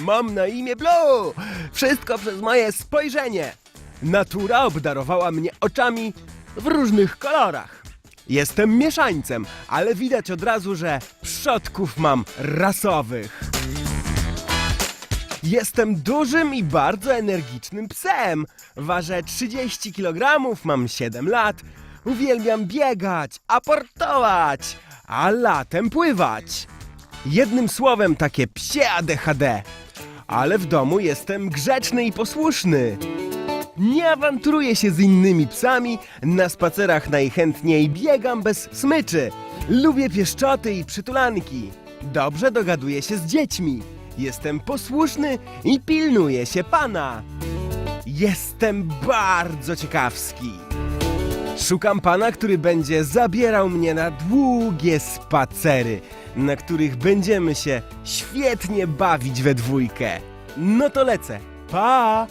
mam na imię Blue. Wszystko przez moje spojrzenie. Natura obdarowała mnie oczami w różnych kolorach. Jestem mieszańcem, ale widać od razu, że przodków mam rasowych. Jestem dużym i bardzo energicznym psem. Ważę 30 kg, mam 7 lat. Uwielbiam biegać, aportować, a latem pływać. Jednym słowem takie psie ADHD. Ale w domu jestem grzeczny i posłuszny. Nie awanturuję się z innymi psami, na spacerach najchętniej biegam bez smyczy. Lubię pieszczoty i przytulanki. Dobrze dogaduję się z dziećmi. Jestem posłuszny i pilnuję się pana. Jestem bardzo ciekawski. Szukam pana, który będzie zabierał mnie na długie spacery, na których będziemy się świetnie bawić we dwójkę. No to lecę. Pa!